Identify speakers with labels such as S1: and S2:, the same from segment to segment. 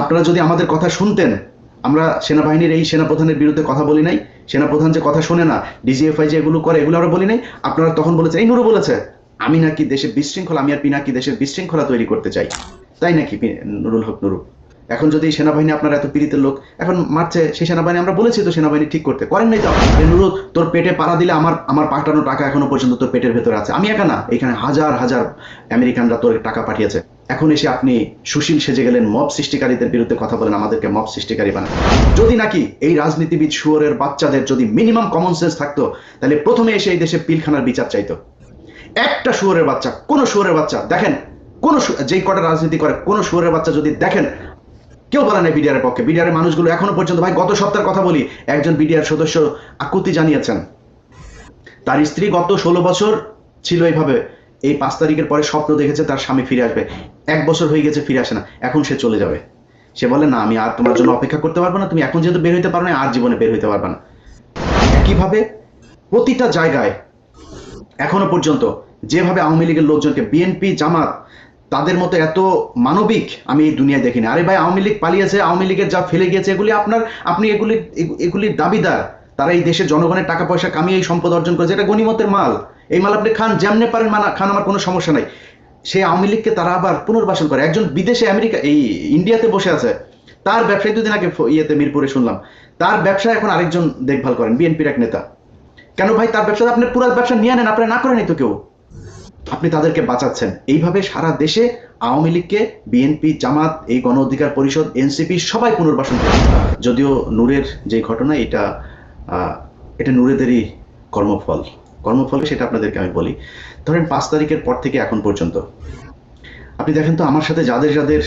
S1: আপনারা যদি আমাদের কথা শুনতেন, আমরা সেনাবাহিনীর এই সেনাপ্রধানের বিরুদ্ধে কথা বলি নাই, সেনাপ্রধান যে কথা শোনে না, ডিজিএফআই যে এগুলো করে এগুলো আমরা বলি নাই, আপনারা তখন বলেছেন, এই নুরু বলেছে, আমি নাকি দেশের বিশৃঙ্খলা, আমি আর পিনাকি দেশের বিশৃঙ্খলা তৈরি করতে চাই? তাই নাকি নুরুল হক নুরু? এখন যদি সেনাবাহিনী আপনার এত পীড়িতের লোক, এখন মারছে সেই সেনাবাহিনী, আমরা বলেছি তো সেনাবাহিনী ঠিক করতে, করেন নাই তো? নুরুল তোর পেটে পাড়া দিলে আমার আমার পাঠানো টাকা এখনও পর্যন্ত তোর পেটের ভেতরে আছে। আমি একা না, এখানে হাজার হাজার আমেরিকানরা তোর টাকা পাঠিয়েছে। এখন এসে আপনি সুশীল সেজে গেলেন, মব সৃষ্টিকারীদের বিরুদ্ধে কথা বলেন, আমাদেরকে মব সৃষ্টিকারী বানান। যদি নাকি এই রাজনীতিবিদ শুয়োরের বাচ্চাদের যদি মিনিমাম কমন সেন্স থাকতো, তাহলে প্রথমে এসে এই দেশে পিলখানার বিচার চাইতো। একটা শুয়োরের বাচ্চা, কোন শুয়োরের বাচ্চা, দেখেন, কোন যেই কটা রাজনীতি করে, কোন শুয়োরের বাচ্চা যদি দেখেন, কেউ বলে না বিডিআর পক্ষে। বিডিআর মানুষগুলো এখনও পর্যন্ত, ভাই, গত সপ্তাহের কথা বলি, একজন বিডিআর সদস্য আকুতি জানিয়েছেন। তার স্ত্রী গত ষোলো বছর ছিল এইভাবে এই পাঁচ তারিখের পরে স্বপ্ন দেখেছে তার স্বামী ফিরে আসবে। এক বছর হয়ে গেছে, ফিরে আসে না। এখন সে চলে যাবে। সে বলে, না, আমি আর তোমার জন্য অপেক্ষা করতে পারব না। তুমি এখন যেহেতু বের হইতে পারো না, আর জীবনে বের হইতে পারবে না। একইভাবে প্রতিটা জায়গায়, এখনও পর্যন্ত যেভাবে আওয়ামী লীগের লোকজনকে বিএনপি জামাত, তাদের মতো এত মানবিক আমি এই দুনিয়ায় দেখিনি। আরে ভাই, আওয়ামী লীগ পালিয়েছে, আওয়ামী লীগের যা ফেলে গিয়েছে, এগুলি আপনার, আপনি এগুলি এগু- এগুলির দাবিদার। তারা এই দেশের জনগণের টাকা পয়সা কামিয়ে এই সম্পদ অর্জন করেছে এটা গণিমতের মাল। এই মাল আপনি খান, যেমনে পারেন মানা খান, আমার কোনো সমস্যা নাই। সেই আওয়ামী লীগকে তারা আবার পুনর্বাসন করে। একজন বিদেশে আমেরিকা, এই ইন্ডিয়াতে বসে আছে, তার ব্যবসায় দুদিন আগে ইয়েতে মিরপুরে শুনলাম। তার ব্যবসা এখন আরেকজন দেখভাল করেন, বিএনপির এক নেতা। কেন ভাই, তার ব্যবসা, আপনি পুরো ব্যবসা নিয়ে নেন আপনারা না করেনি তো কেউ। আপনি তাদেরকে বাঁচাচ্ছেন। এইভাবে সারা দেশে আওয়ামী লীগকে, বিএনপি, জামাত, এই গণ অধিকার পরিষদ, এনসিপি সবাই পুনর্বাসন করে। যদিও নূরের যে ঘটনা, এটা এটা নূরেদেরই কর্মফল। কর্মফল সেটা আপনাদেরকে আমি বলি। ধরেন পাঁচ তারিখের পর থেকে এখন পর্যন্ত। আপনি দেখেন তো আমার সাথে যাদের যাদের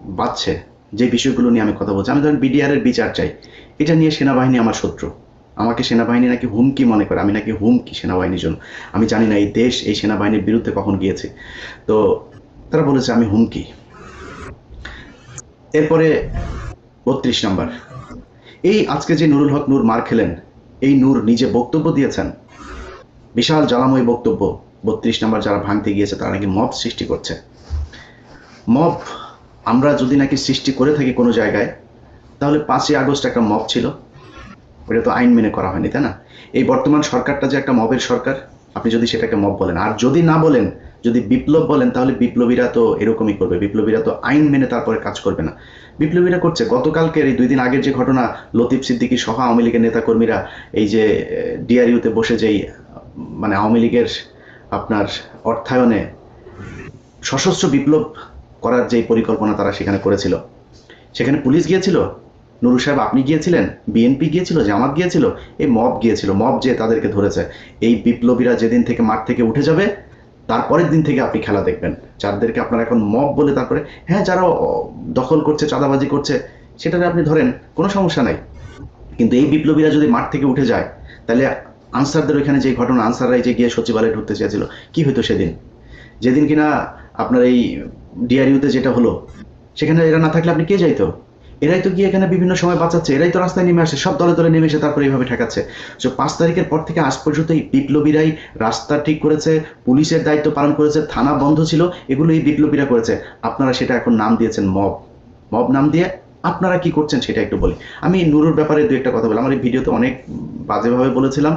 S1: বাঁচছে যে বিষয়গুলো নিয়ে আমি কথা বলছি। আমি ধরেন বিডিআর এর বিচার চাই। এটা নিয়ে সেনাবাহিনী আমার শত্রু। আমাকে সেনাবাহিনী নাকি হুমকি মনে করে। আমি নাকি হুমকি সেনাবাহিনীর জন্য। আমি জানি না এই দেশ এই সেনাবাহিনীর বিরুদ্ধে কখন গিয়েছে। তো তারা বলেছে আমি হুমকি। এরপরে বত্রিশ নম্বর। এই আজকে যে নুরুল হক নূর মার খেলেন, এই নূর নিজে বক্তব্য দিয়েছেন। বিশাল জ্বালাময় বক্তব্য, বত্রিশ নম্বর যারা ভাঙতে গিয়েছে তারা নাকি মব সৃষ্টি করছে। মব, আমরা যদি নাকি সৃষ্টি করে থাকি কোনো জায়গায়, তাহলে পাঁচই আগস্ট একটা মব ছিল। ওটা তো আইন মেনে করা হয়নি, তাই না? এই বর্তমান সরকারটা যে একটা মবের সরকার, আপনি যদি সেটাকে মব বলেন। আর যদি না বলেন, যদি বিপ্লব বলেন, তাহলে বিপ্লবীরা তো এরকমই করবে। বিপ্লবীরা তো আইন মেনে তারপরে কাজ করবে না। বিপ্লবীরা করছে। গতকালকের এই দুই দিন আগের যে ঘটনা, লতিফ সিদ্দিকী সহ আওয়ামী লীগের নেতাকর্মীরা এই যে ডিআরইউতে বসে যেই মানে আওয়ামী লীগের আপনার অর্থায়নে সশস্ত্র বিপ্লব করার যে পরিকল্পনা তারা সেখানে করেছিল। সেখানে পুলিশ গিয়েছিল নুরু সাহেব আপনি গিয়েছিলেন, বিএনপি গিয়েছিল, জামাত গিয়েছিল, এই মব গিয়েছিল, মব যে তাদেরকে ধরেছে। এই বিপ্লবীরা যেদিন থেকে মাঠ থেকে উঠে যাবে তারপরের দিন থেকে আপনি খেলা দেখবেন। যাদেরকে আপনারা এখন মব বলে তারপরে হ্যাঁ যারা দখল করছে, চাঁদাবাজি করছে সেটাতে আপনি ধরেন, কোনো সমস্যা নাই। কিন্তু এই বিপ্লবীরা যদি মাঠ থেকে উঠে যায়, তাহলে আনসারদের ওইখানে যে ঘটনা, আনসাররাই যে গিয়ে সচিবালয়ে ঢুকতে চেয়েছিল, কি হতো সেদিন? যেদিন কিনা আপনার এই ডিআরইউতে যেটা হলো, সেখানে এরা না থাকলে আপনি কে যাইতো? এরাই তো গিয়ে এখানে বিভিন্ন সময় বাঁচাচ্ছে, এরাই তো রাস্তায় নেমে আসে, সব দলে দলে নেমে এসে তারপরে এইভাবে ঠেকাচ্ছে। তো পাঁচ তারিখের পর থেকে আজ পর্যন্ত এই বিপ্লবীরাই রাস্তা ঠিক করেছে, পুলিশের দায়িত্ব পালন করেছে, থানা বন্ধ ছিল, এগুলো এই বিপ্লবীরা করেছে। আপনারা সেটা এখন নাম দিয়েছেন মব। মব নাম দিয়ে আপনারা কি করছেন সেটা একটু বলি। আমি নুরুর ব্যাপারে দু একটা কথা বলি। আমার এই ভিডিওতে অনেক বাজেভাবে বলেছিলাম।